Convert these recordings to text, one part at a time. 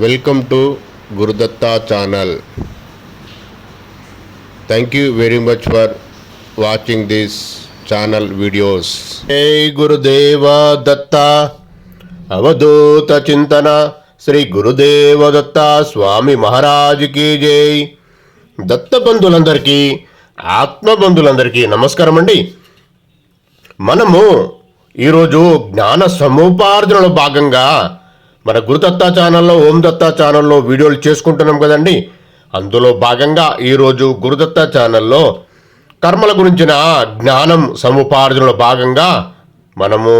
Welcome to Gurudatta channel thank you very much for watching this channel videos హే గురుదేవ దత్త అవధూత చింతన శ్రీ గురుదేవ దత్త స్వామి మహారాజుకి జై దత్త బంధులందరికీ ఆత్మబంధులందరికీ నమస్కారం అండి మనము ఈరోజు జ్ఞాన సముపార్జనలో భాగంగా మన గురుదత్త ఛానల్లో ఓం దత్త ఛానల్లో వీడియోలు చేసుకుంటున్నాం కదండి. అందులో భాగంగా ఈరోజు గురుదత్త ఛానల్లో కర్మల గురించిన జ్ఞానం సముపార్జనలో భాగంగా మనము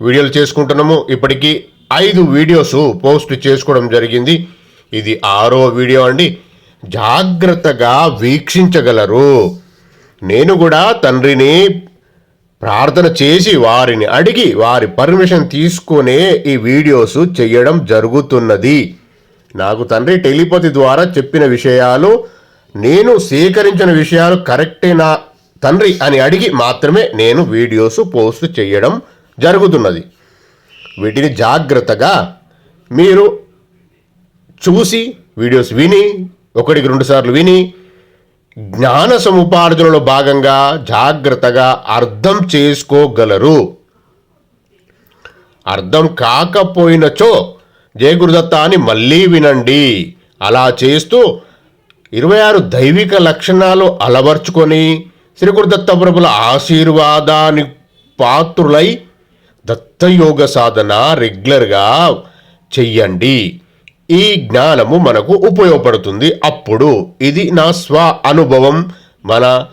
వీడియోలు చేసుకుంటున్నాము. ఇప్పటికీ ఐదు వీడియోస్ పోస్ట్ చేసుకోవడం జరిగింది. ఇది ఆరో వీడియో అండి. జాగ్రత్తగా వీక్షించగలరు. నేను కూడా తండ్రిని ప్రార్థన చేసి వారిని అడిగి వారి పర్మిషన్ తీసుకునే ఈ వీడియోస్ చేయడం జరుగుతున్నది. నాకు తండ్రి టెలిపతి ద్వారా చెప్పిన విషయాలు నేను సేకరించిన విషయాలు కరెక్టేనా తండ్రి అని అడిగి మాత్రమే నేను వీడియోస్ పోస్ట్ చేయడం జరుగుతున్నది. వీటిని జాగ్రత్తగా మీరు చూసి వీడియోస్ విని ఒకటికి రెండు సార్లు విని జ్ఞాన సముపార్జనలో భాగంగా జాగ్రత్తగా అర్థం చేసుకోగలరు. అర్థం కాకపోయినచో జయ గురుదత్త అని మళ్ళీ వినండి. అలా చేస్తూ ఇరవై ఆరు దైవిక లక్షణాలు అలవర్చుకొని శ్రీ గురుదత్త ప్రభుల ఆశీర్వాదాన్ని పాత్రులై దత్తయోగ సాధన రెగ్యులర్గా చెయ్యండి. ఈ జ్ఞానము మనకు ఉపయోగపడుతుంది. అప్పుడు ఇది నా స్వ అనుభవం మన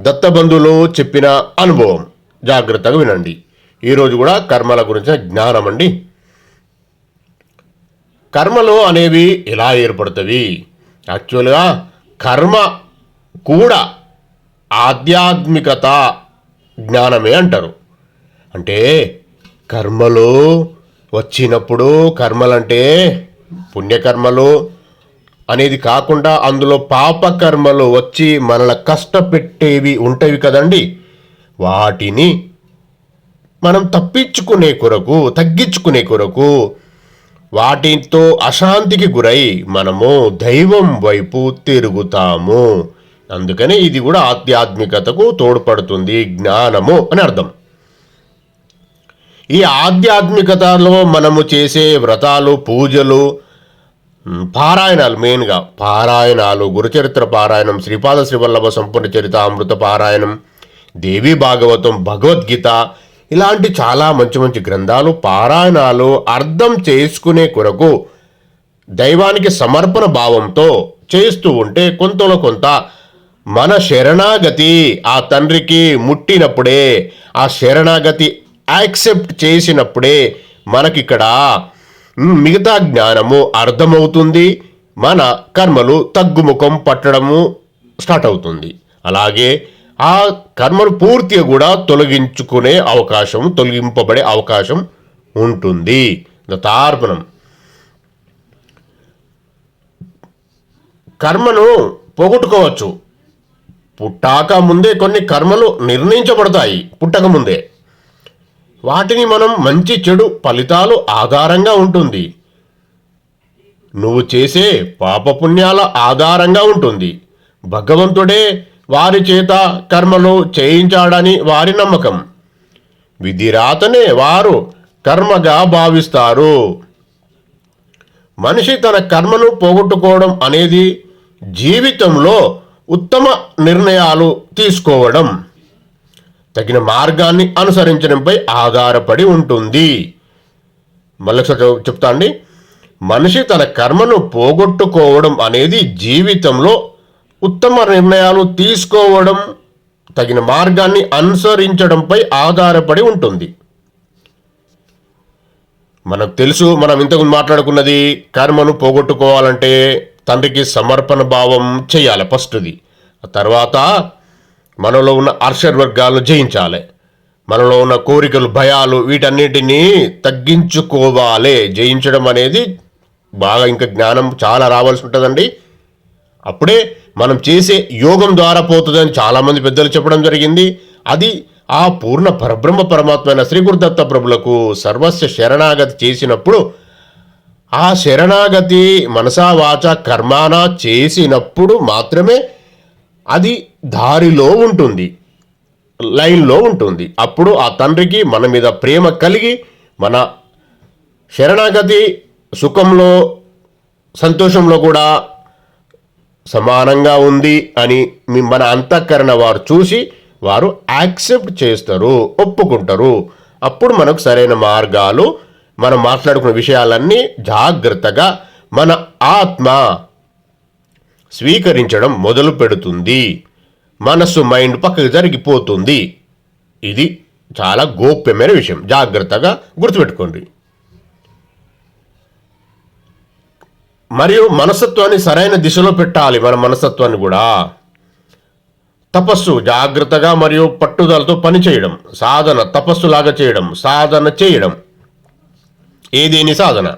దత్తబంధులో చెప్పిన అనుభవం. జాగ్రత్తగా వినండి. ఈరోజు కూడా కర్మల గురించిన జ్ఞానం అండి. కర్మలు అనేవి ఎలా ఏర్పడుతుంది యాక్చువల్గా కర్మ కూడా ఆధ్యాత్మికత జ్ఞానమే అంటారు. అంటే కర్మలు వచ్చినప్పుడు కర్మలంటే పుణ్యకర్మలు అనేది కాకుండా అందులో పాపకర్మలు వచ్చి మనల కష్టపెట్టేవి ఉంటవి కదండి. వాటిని మనం తప్పించుకునే కొరకు తగ్గించుకునే కొరకు వాటితో అశాంతికి గురై మనము దైవం వైపు తిరుగుతాము. అందుకనే ఇది కూడా ఆధ్యాత్మికతకు తోడ్పడుతుంది జ్ఞానము అని అర్థం. ఈ ఆధ్యాత్మికతలో మనము చేసే వ్రతాలు పూజలు పారాయణాలు మెయిన్గా. పారాయణాలు గురుచరిత్ర పారాయణం శ్రీపాద శ్రీవల్లభ సంపూర్ణ చరిత అమృత పారాయణం దేవి భాగవతం భగవద్గీత ఇలాంటి చాలా మంచి మంచి గ్రంథాలు పారాయణాలు అర్థం చేసుకునే కొరకు దైవానికి సమర్పణ భావంతో చేస్తూ ఉంటే కొంతలో కొంత మన శరణాగతి ఆ తండ్రికి ముట్టినప్పుడే ఆ శరణాగతి యాక్సెప్ట్ చేసినప్పుడే మనకిక్కడ మిగతా జ్ఞానము అర్థమవుతుంది మన కర్మలు తగ్గుముఖం పట్టడము స్టార్ట్ అవుతుంది. అలాగే ఆ కర్మలు పూర్తిగా కూడా తొలగించుకునే అవకాశం తొలగింపబడే అవకాశం ఉంటుంది. దత్తార్పణం. కర్మను పోగొట్టుకోవచ్చు. పుట్టాక ముందే కొన్ని కర్మలు నిర్ణయించబడతాయి. పుట్టక ముందే. వాటిని మనం మంచి చెడు ఫలితాలు ఆధారంగా ఉంటుంది. నువ్వు చేసే పాపపుణ్యాల ఆధారంగా ఉంటుంది. భగవంతుడే వారి చేత కర్మలు చేయించాడని వారి నమ్మకం. విధిరాతనే వారు కర్మగా భావిస్తారు. మనిషి తన కర్మను పోగొట్టుకోవడం అనేది జీవితంలో ఉత్తమ నిర్ణయాలు తీసుకోవడం. తగిన మార్గాన్ని అనుసరించడంపై ఆధారపడి ఉంటుంది. మళ్ళీ చెప్తా అండి. మనిషి తన కర్మను పోగొట్టుకోవడం అనేది జీవితంలో ఉత్తమ నిర్ణయాలు తీసుకోవడం తగిన మార్గాన్ని అనుసరించడంపై ఆధారపడి ఉంటుంది. మనకు తెలుసు మనం ఇంతకు మాట్లాడుకున్నది కర్మను పోగొట్టుకోవాలంటే తండ్రికి సమర్పణ భావం చేయాలి ఫస్ట్ది. తర్వాత మనలో ఉన్న అర్షర్ వర్గాలను జయించాలి. మనలో ఉన్న కోరికలు భయాలు వీటన్నిటినీ తగ్గించుకోవాలి. జయించడం అనేది బాగా ఇంకా జ్ఞానం చాలా రావాల్సి ఉంటుందండి. అప్పుడే మనం చేసే యోగం ద్వారా పోతుందని చాలామంది పెద్దలు చెప్పడం జరిగింది. అది ఆ పూర్ణ పరబ్రహ్మ పరమాత్మ అయిన శ్రీ గురుదత్త ప్రభులకు సర్వస్వ శరణాగతి చేసినప్పుడు ఆ శరణాగతి మనసా వాచ కర్మాన చేసినప్పుడు మాత్రమే అది దారిలో ఉంటుంది. లైన్లో ఉంటుంది. అప్పుడు ఆ తండ్రికి మన మీద ప్రేమ కలిగి మన శరణాగతి సుఖంలో సంతోషంలో కూడా సమానంగా ఉంది అని మీ- మన అంతఃకరణ వారు చూసి వారు యాక్సెప్ట్ చేస్తారు ఒప్పుకుంటారు. అప్పుడు మనకు సరైన మార్గాలు మనం మాట్లాడుకున్న విషయాలన్నీ జాగ్రత్తగా మన ఆత్మ స్వీకరించడం మొదలు పెడుతుంది మనస్సు మైండ్ పక్కకు జరిగిపోతుంది. ఇది చాలా గోప్యమైన విషయం. జాగ్రత్తగా గుర్తుపెట్టుకోండి. మరియు మనస్తత్వాన్ని సరైన దిశలో పెట్టాలి. మన మనస్తత్వాన్ని కూడా. తపస్సు జాగ్రత్తగా మరియు పట్టుదలతో పని చేయడం సాధన తపస్సులాగా చేయడం. సాధన చేయడం. ఏదేని సాధన?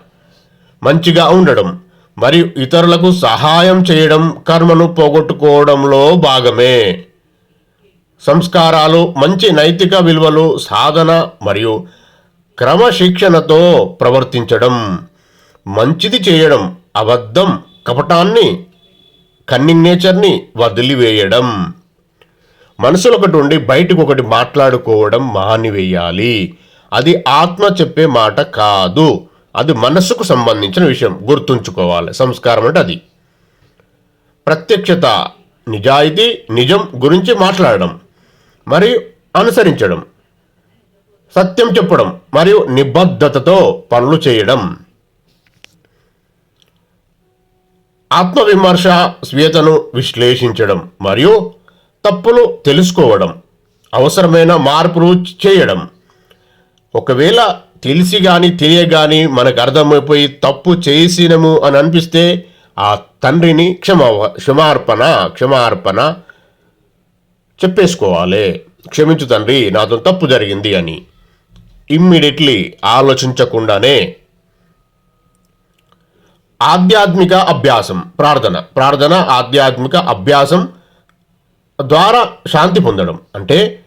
మంచిగా ఉండడం. మరియు ఇతరులకు సహాయం చేయడం కర్మను పోగొట్టుకోవడంలో భాగమే. సంస్కారాలు మంచి నైతిక విలువలు సాధన మరియు క్రమశిక్షణతో ప్రవర్తించడం మంచిది చేయడం అబద్ధం కపటాన్ని కన్నింగ్ నేచర్ని వదిలివేయడం. మనసులో ఒకటి ఉండి బయటకు ఒకటి మాట్లాడుకోవడం మానివేయాలి. అది ఆత్మ చెప్పే మాట కాదు. అది మనస్సుకు సంబంధించిన విషయం. గుర్తుంచుకోవాలి. సంస్కారం అంటే అది. ప్రత్యక్షత నిజాయితీ నిజం గురించి మాట్లాడడం మరియు అనుసరించడం సత్యం చెప్పడం మరియు నిబద్ధతతో పనులు చేయడం. ఆత్మవిమర్శ స్వేతను విశ్లేషించడం మరియు తప్పులు తెలుసుకోవడం అవసరమైన మార్పులు చేయడం. ఒకవేళ తెలిసి కానీ తెలియగాని మనకు అర్థమైపోయి తప్పు చేసినము అని అనిపిస్తే ఆ తండ్రిని క్షమ క్షమార్పణ క్షమార్పణ చెప్పేసుకోవాలి. క్షమించు తండ్రి నాతో తప్పు జరిగింది అని. ఇమ్మీడియట్లీ ఆలోచించకుండానే ఆధ్యాత్మిక అభ్యాసం ప్రార్థన. ప్రార్థన ఆధ్యాత్మిక అభ్యాసం ద్వారా శాంతి పొందడం. అంటే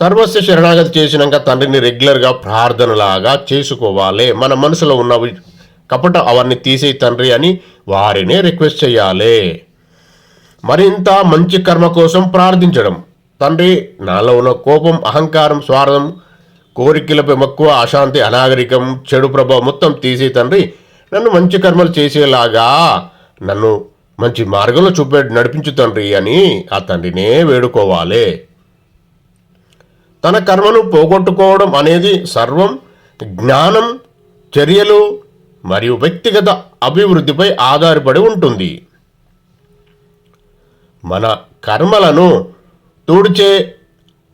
సర్వస్వ శరణాగతి చేసినాక తండ్రిని రెగ్యులర్గా ప్రార్థనలాగా చేసుకోవాలి. మన మనసులో ఉన్న కపట అవన్నీ తీసే తండ్రి అని వారినే రిక్వెస్ట్ చేయాలి. మరింత మంచి కర్మ కోసం ప్రార్థించడం. తండ్రి నాలో ఉన్న కోపం అహంకారం స్వార్థం కోరికలపై మక్కువ అశాంతి అనాగరికం చెడు ప్రభావం మొత్తం తీసే తండ్రి. నన్ను మంచి కర్మలు చేసేలాగా నన్ను మంచి మార్గంలో చూపే నడిపించు తండ్రి అని ఆ తండ్రినే వేడుకోవాలి. తన కర్మను పోగొట్టుకోవడం అనేది సర్వం జ్ఞానం చర్యలు మరియు వ్యక్తిగత అభివృద్ధిపై ఆధారపడి ఉంటుంది. మన కర్మలను తుడిచే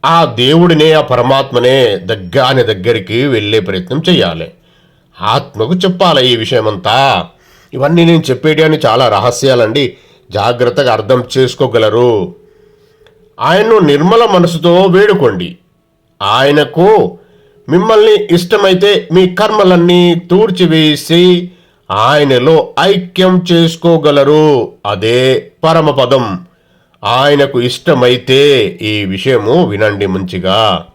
ఆ దేవుడినే ఆ పరమాత్మనే దగ్గాని దగ్గరికి వెళ్ళే ప్రయత్నం చేయాలి. ఆత్మకు చెప్పాలి ఈ విషయమంతా. ఇవన్నీ నేను చెప్పేటి అని చాలా రహస్యాలండి. జాగ్రత్తగా అర్థం చేసుకోగలరు. ఆయన్ను నిర్మల మనసుతో వేడుకోండి. ఆయనకు మిమ్మల్ని ఇష్టమైతే మీ కర్మలన్నీ తూర్చివేసి ఆయనలో ఐక్యం చేసుకోగలరు. అదే పరమపదం. ఆయనకు ఇష్టమైతే ఈ విషయము వినండి మంచిగా.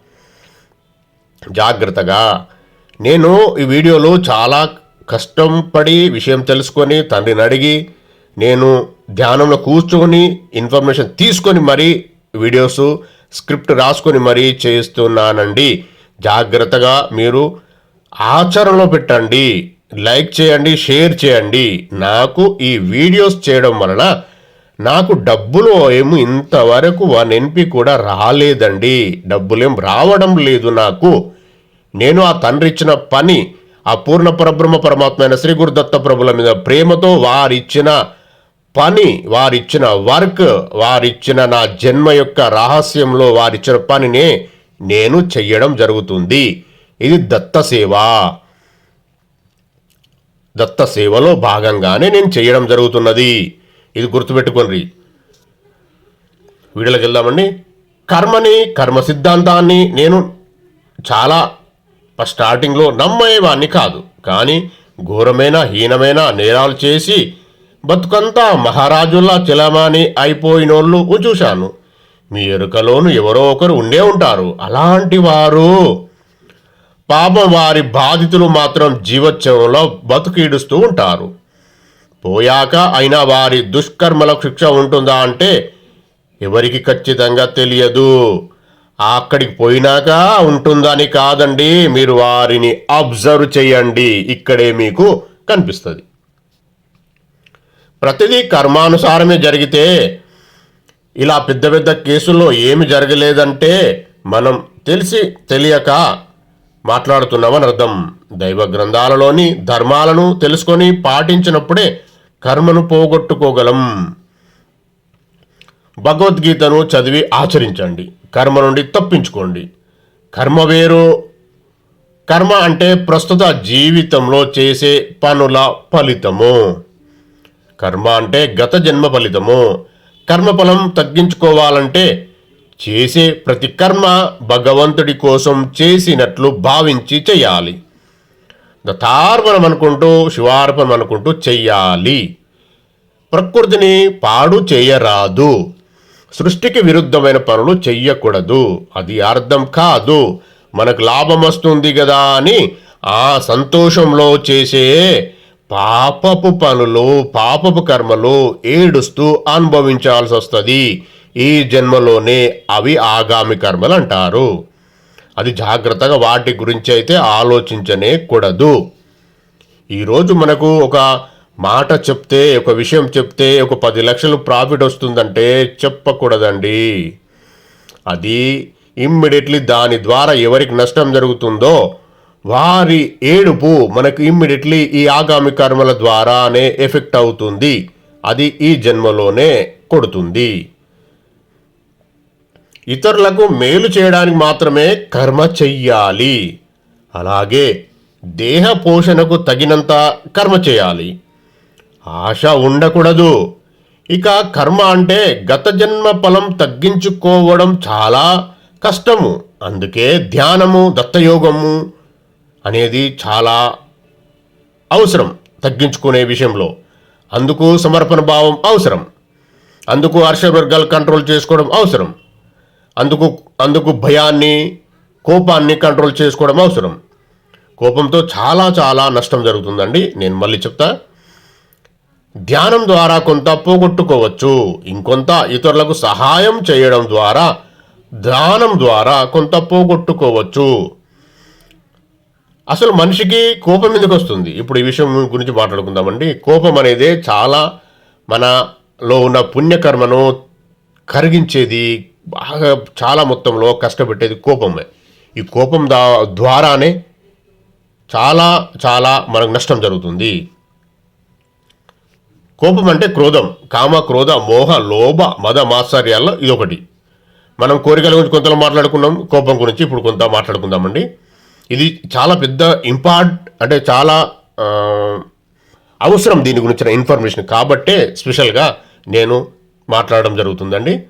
జాగ్రత్తగా. నేను ఈ వీడియోలో చాలా కష్టం పడి విషయం తెలుసుకొని తండ్రిని అడిగి నేను ధ్యానంలో కూర్చొని ఇన్ఫర్మేషన్ తీసుకొని మరీ వీడియోస్ స్క్రిప్ట్ రాసుకొని మరీ చేస్తున్నానండి జాగ్రత్తగా మీరు ఆచరణలో పెట్టండి. లైక్ చేయండి షేర్ చేయండి. నాకు ఈ వీడియోస్ చేయడం వలన నాకు డబ్బులు ఏమో ఇంతవరకు వన్ ఎన్పి కూడా రాలేదండి. డబ్బులేం రావడం లేదు నాకు. నేను ఆ తండ్రి ఇచ్చిన పని ఆ పూర్ణ పరబ్రహ్మ పరమాత్మైన శ్రీ గురుదత్త ప్రభుల మీద ప్రేమతో వారిచ్చిన పని వారిచ్చిన వర్క్ వారిచ్చిన నా జన్మ యొక్క రహస్యంలో వారిచ్చిన పనినే నేను చెయ్యడం జరుగుతుంది. ఇది దత్త సేవ. దత్త సేవలో భాగంగానే నేను చేయడం జరుగుతున్నది. ఇది గుర్తుపెట్టుకోండి. వీడియోకి వెళ్దామండి. కర్మని కర్మ సిద్ధాంతాన్ని నేను చాలా స్టార్టింగ్లో నమ్మేవాడిని కాదు. కానీ ఘోరమైన హీనమైన నేరాలు చేసి బతుకంతా మహారాజుల్లా చిలమాని అయిపోయినోళ్ళు చూశాను. మీ ఎరుకలోను ఎవరో ఒకరు ఉండే ఉంటారు. అలాంటి వారు. పాపం వారి బాధితులు మాత్రం జీవోత్సవంలో బతుకీడుస్తూ ఉంటారు. పోయాక అయినా వారి దుష్కర్మలకు శిక్ష ఉంటుందా అంటే ఎవరికి ఖచ్చితంగా తెలియదు. అక్కడికి పోయినాక ఉంటుందని కాదండి. మీరు వారిని అబ్జర్వ్ చేయండి. ఇక్కడే మీకు కనిపిస్తుంది. ప్రతిదీ కర్మానుసారమే జరిగితే ఇలా పెద్ద పెద్ద కేసుల్లో ఏమి జరగలేదంటే మనం తెలిసి తెలియక మాట్లాడుతున్నామని అర్థం దైవ గ్రంథాలలోని ధర్మాలను తెలుసుకొని పాటించినప్పుడే కర్మను పోగొట్టుకోగలం. భగవద్గీతను చదివి ఆచరించండి. కర్మ నుండి తప్పించుకోండి. కర్మ వేరు. కర్మ అంటే ప్రస్తుత జీవితంలో చేసే పనుల ఫలితము. కర్మ అంటే గత జన్మ ఫలితము. కర్మఫలం తగ్గించుకోవాలంటే చేసే ప్రతి కర్మ భగవంతుడి కోసం చేసినట్లు భావించి చేయాలి. దత్తార్పణం అనుకుంటూ శివార్పణం అనుకుంటూ చెయ్యాలి. ప్రకృతిని పాడు చేయరాదు. సృష్టికి విరుద్ధమైన పనులు చెయ్యకూడదు. అది అర్థం కాదు. మనకు లాభం వస్తుంది కదా అని ఆ సంతోషంలో చేసే పాపపు పనులు పాపపు కర్మలు ఏడుస్తూ అనుభవించాల్సి వస్తుంది ఈ జన్మలోనే అవి ఆగామి కర్మలు అంటారు అది జాగ్రత్తగా వాటి గురించి అయితే ఆలోచించనే కూడదు. ఈరోజు మనకు ఒక మాట చెప్తే ఒక విషయం చెప్తే ఒక పది లక్షలు ప్రాఫిట్ వస్తుందంటే చెప్పకూడదండి. అది ఇమ్మీడియట్లీ దాని ద్వారా ఎవరికి నష్టం జరుగుతుందో వారి ఏడుపు మనకు ఇమ్మీడియట్లీ ఈ ఆగామి కర్మల ద్వారానే ఎఫెక్ట్ అవుతుంది. అది ఈ జన్మలోనే కొడుతుంది. ఇతరులకు మేలు చేయడానికి మాత్రమే కర్మ చెయ్యాలి. అలాగే దేహ పోషణకు తగినంత కర్మ చేయాలి. ఆశ ఉండకూడదు. ఇక కర్మ అంటే గత జన్మ ఫలం తగ్గించుకోవడం చాలా కష్టము. అందుకే ధ్యానము దత్తయోగము అనేది చాలా అవసరం తగ్గించుకునే విషయంలో. అందుకు సమర్పణ భావం అవసరం. అందుకు హర్షవర్గాలు కంట్రోల్ చేసుకోవడం అవసరం. అందుకు అందుకు భయాన్ని కోపాన్ని కంట్రోల్ చేసుకోవడం అవసరం. కోపంతో చాలా చాలా నష్టం జరుగుతుందండి. నేను మళ్ళీ చెప్తా. ధ్యానం ద్వారా కొంత పోగొట్టుకోవచ్చు. ఇంకొంత ఇతరులకు సహాయం చేయడం ద్వారా దానం ద్వారా కొంత పోగొట్టుకోవచ్చు. అసలు మనిషికి కోపం ఎందుకు వస్తుంది? ఇప్పుడు ఈ విషయం గురించి మాట్లాడుకుందామండి. కోపం అనేది చాలా మనలో ఉన్న పుణ్యకర్మను కరిగించేది బాగా చాలా మొత్తంలో కష్టపెట్టేది కోపమే. ఈ కోపం దా ద్వారానే చాలా చాలా మనకు నష్టం జరుగుతుంది. కోపం అంటే క్రోధం. కామ క్రోధ మోహ లోభ మద మాత్సర్యాల్లో ఇదొకటి. మనం కోరికల గురించి కొంత మాట్లాడుకున్నాం కోపం గురించి ఇప్పుడు కొంత మాట్లాడుకుందామండి. ఇది చాలా పెద్ద ఇంపార్ట్ అంటే చాలా అవసరం దీని గురించిన ఇన్ఫర్మేషన్. కాబట్టే స్పెషల్గా నేను మాట్లాడడం జరుగుతుందండి.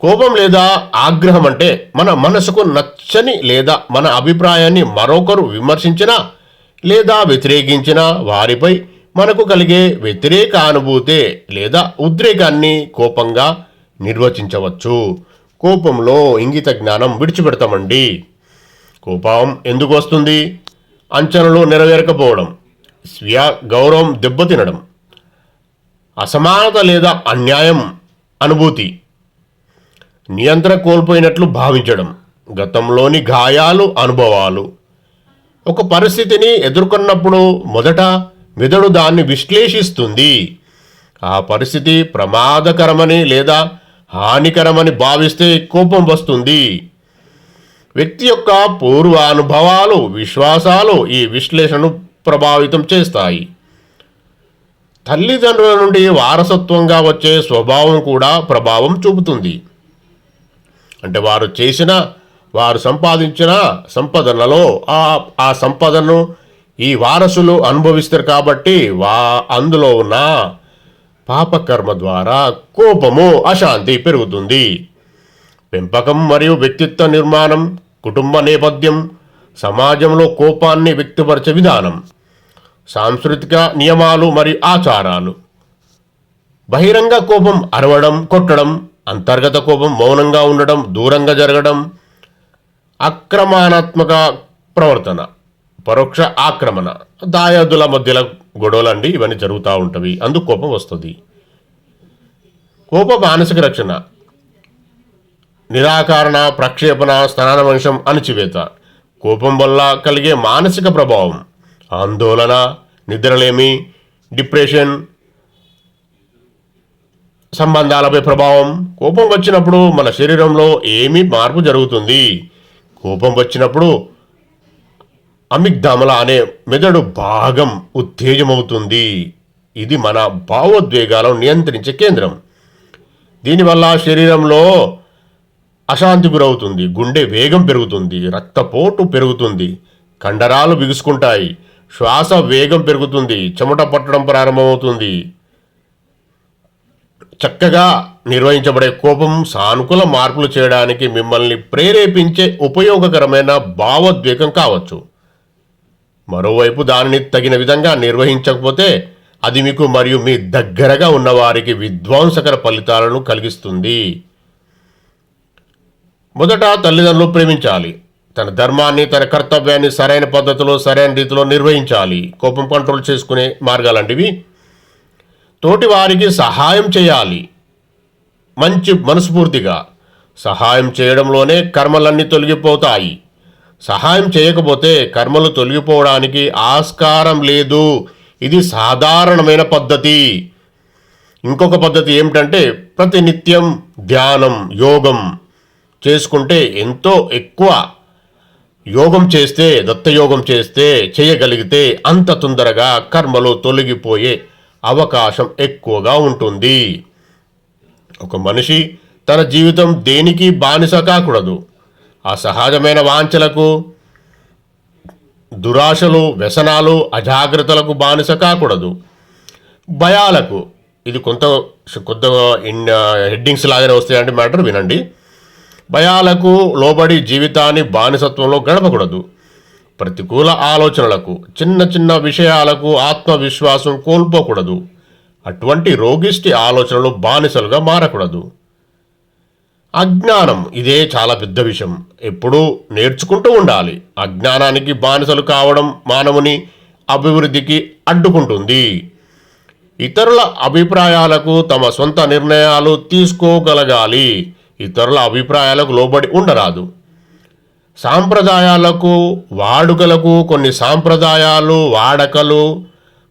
కోపం లేదా ఆగ్రహం అంటే మన మనసుకు నచ్చని లేదా మన అభిప్రాయాన్ని మరొకరు విమర్శించినా లేదా వ్యతిరేకించిన వారిపై మనకు కలిగే వ్యతిరేక అనుభూతే లేదా ఉద్రేకాన్ని కోపంగా నిర్వచించవచ్చు. కోపంలో ఇంగిత జ్ఞానం విడిచిపెడతామండి. కోపం ఎందుకు వస్తుంది? అంచనలు నెరవేరకపోవడం స్వీయ గౌరవం దెబ్బతినడం అసమానత లేదా అన్యాయం అనుభూతి నియంత్రణ కోల్పోయినట్లు భావించడం గతంలోని గాయాలు అనుభవాలు. ఒక పరిస్థితిని ఎదుర్కొన్నప్పుడు మొదట మెదడు దాన్ని విశ్లేషిస్తుంది. ఆ పరిస్థితి ప్రమాదకరమని లేదా హానికరమని భావిస్తే కోపం వస్తుంది. వ్యక్తి యొక్క పూర్వ అనుభవాలు విశ్వాసాలు ఈ విశ్లేషణను ప్రభావితం చేస్తాయి. తల్లిదండ్రుల నుండి వారసత్వంగా వచ్చే స్వభావం కూడా ప్రభావం చూపుతుంది. అంటే వారు చేసిన వారు సంపాదించిన సంపదనలో ఆ ఆ సంపదను ఈ వారసులు అనుభవిస్తారు కాబట్టి వా అందులో ఉన్న పాపకర్మ ద్వారా కోపము అశాంతి పెరుగుతుంది. పెంపకం మరియు వ్యక్తిత్వ నిర్మాణం కుటుంబ నేపథ్యం సమాజంలో కోపాన్ని వ్యక్తపరిచే విధానం సాంస్కృతిక నియమాలు మరియు ఆచారాలు. బహిరంగ కోపం అరవడం కొట్టడం అంతర్గత కోపం మౌనంగా ఉండడం దూరంగా జరగడం అక్రమాణాత్మక ప్రవర్తన పరోక్ష ఆక్రమణ దాయాదుల మధ్యలో గొడవలండి ఇవన్నీ జరుగుతూ ఉంటవి. అందుకు కోపం వస్తుంది. కోప మానసిక రక్షణ నిరాకరణ ప్రక్షేపణ స్నానవంశం అణచివేత. కోపం వల్ల కలిగే మానసిక ప్రభావం ఆందోళన నిద్రలేమి డిప్రెషన్ సంబంధాలపై ప్రభావం. కోపం వచ్చినప్పుడు మన శరీరంలో ఏమి మార్పు జరుగుతుంది. కోపం వచ్చినప్పుడు అమిగ్ధామల అనే మెదడు భాగం ఉత్తేజమవుతుంది. ఇది మన భావోద్వేగాలను నియంత్రించే కేంద్రం. దీనివల్ల శరీరంలో అశాంతి గురవుతుంది గుండె వేగం పెరుగుతుంది రక్తపోటు పెరుగుతుంది కండరాలు బిగుసుకుంటాయి శ్వాస వేగం పెరుగుతుంది చెమట పట్టడం ప్రారంభమవుతుంది. చక్కగా నిర్వహించబడే కోపం సానుకూల మార్పులు చేయడానికి మిమ్మల్ని ప్రేరేపించే ఉపయోగకరమైన భావోద్వేగం కావచ్చు. మరోవైపు దానిని తగిన విధంగా నిర్వహించకపోతే అది మీకు మరియు మీ దగ్గరగా ఉన్నవారికి విధ్వంసకర ఫలితాలను కలిగిస్తుంది. మొదట తల్లిదండ్రులు ప్రేమించాలి. తన ధర్మాన్ని తన కర్తవ్యాన్ని సరైన పద్ధతిలో సరైన రీతిలో నిర్వహించాలి. కోపం కంట్రోల్ చేసుకునే మార్గాలంటివి. తోటి వారికి సహాయం చేయాలి. మంచి మనస్ఫూర్తిగా. సహాయం చేయడంలోనే కర్మలన్నీ తొలగిపోతాయి. సహాయం చేయకపోతే కర్మలు తొలగిపోవడానికి ఆస్కారం లేదు. ఇది సాధారణమైన పద్ధతి. ఇంకొక పద్ధతి ఏమిటంటే ప్రతినిత్యం ధ్యానం యోగం. చేసుకుంటే ఎంతో ఎక్కువ యోగం చేస్తే దత్తయోగం చేస్తే చేయగలిగితే అంత తొందరగా కర్మలు తొలగిపోయే అవకాశం ఎక్కువగా ఉంటుంది. ఒక మనిషి తన జీవితం దేనికి బానిస కాకూడదు. ఆ సహజమైన వాంఛలకు దురాశలు వ్యసనాలు అజాగ్రత్తలకు బానిస కాకూడదు. భయాలకు ఇది కొంత కొంత ఇన్ హెడ్డింగ్స్ లాగానే వస్తాయంటే మ్యాటర్ వినండి. భయాలకు లోబడి జీవితాన్ని బానిసత్వంలో గడపకూడదు. ప్రతికూల ఆలోచనలకు చిన్న చిన్న విషయాలకు ఆత్మవిశ్వాసం కోల్పోకూడదు. అటువంటి రోగిష్టి ఆలోచనలు బానిసలుగా మారకూడదు. అజ్ఞానం ఇదే చాలా పెద్ద విషయం. ఎప్పుడూ నేర్చుకుంటూ ఉండాలి. అజ్ఞానానికి బానిసలు కావడం మానవుని అభివృద్ధికి అడ్డుకుంటుంది. ఇతరుల అభిప్రాయాలకు తమ సొంత నిర్ణయాలు తీసుకోగలగాలి. ఇతరుల అభిప్రాయాలకు లోబడి ఉండరాదు. సాంప్రదాయాలకు వాడుకలకు కొన్ని సాంప్రదాయాలు వాడకలు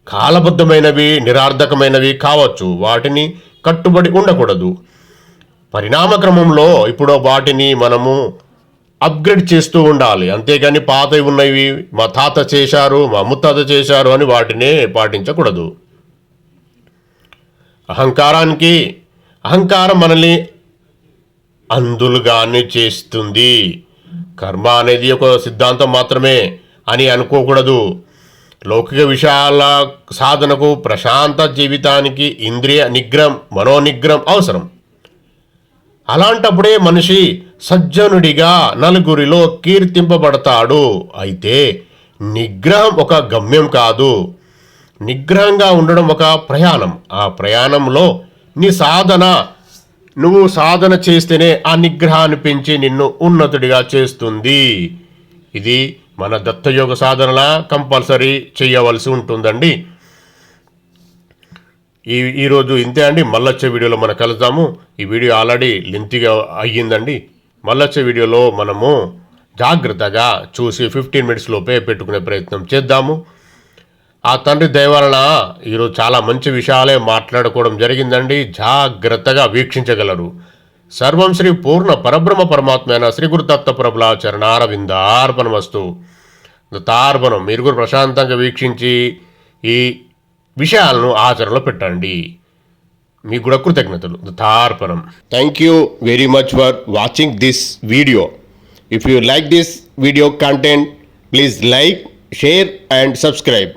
కాలబద్ధమైనవి నిరార్థకమైనవి కావచ్చు. వాటిని కట్టుబడి ఉండకూడదు. పరిణామ క్రమంలో ఇప్పుడు వాటిని మనము అప్గ్రేడ్ చేస్తూ ఉండాలి. అంతేగాని పాతవి ఉన్నవి మా తాత చేశారు మా ముత్తాత చేశారు అని వాటినే పాటించకూడదు. అహంకారానికి అహంకారం మనల్ని అందులుగానే చేస్తుంది. కర్మ అనేది ఒక సిద్ధాంతం మాత్రమే అని అనుకోకూడదు. లౌకిక విషయాల సాధనకు ప్రశాంత జీవితానికి ఇంద్రియ నిగ్రహం మనోనిగ్రహం అవసరం. అలాంటప్పుడే మనిషి సజ్జనుడిగా నలుగురిలో కీర్తింపబడతాడు. అయితే నిగ్రహం ఒక గమ్యం కాదు. నిగ్రహంగా ఉండడం ఒక ప్రయాణం. ఆ ప్రయాణంలో నీ సాధన నువ్వు సాధన చేస్తేనే ఆ నిగ్రహాన్ని పెంచి నిన్ను ఉన్నతుడిగా చేస్తుంది. ఇది మన దత్తయోగ సాధనలా కంపల్సరీ చేయవలసి ఉంటుందండి. ఈ ఈరోజు ఇంతే అండి. మళ్ళొచ్చే వీడియోలో మనం కలుద్దాము. ఈ వీడియో ఆల్రెడీ లెంతిగా అయ్యిందండి. మళ్ళొచ్చే వీడియోలో మనము జాగ్రత్తగా చూసి ఫిఫ్టీన్ మినిట్స్ లోపే పెట్టుకునే ప్రయత్నం చేద్దాము. ఆ తండ్రి దయవలన ఈరోజు చాలా మంచి విషయాలే మాట్లాడుకోవడం జరిగిందండి. జాగ్రత్తగా వీక్షించగలరు. సర్వం శ్రీ పూర్ణ పరబ్రహ్మ పరమాత్మైన శ్రీ గురుదత్త ప్రభుల చరణారవిందార్పణమస్తు దత్తార్పణం మీరు కూడా ప్రశాంతంగా వీక్షించి ఈ విషయాలను ఆచరణలో పెట్టండి. మీకు కూడా కృతజ్ఞతలు. దత్తార్పణం thank you very much for watching this video if you like this video content please like share and subscribe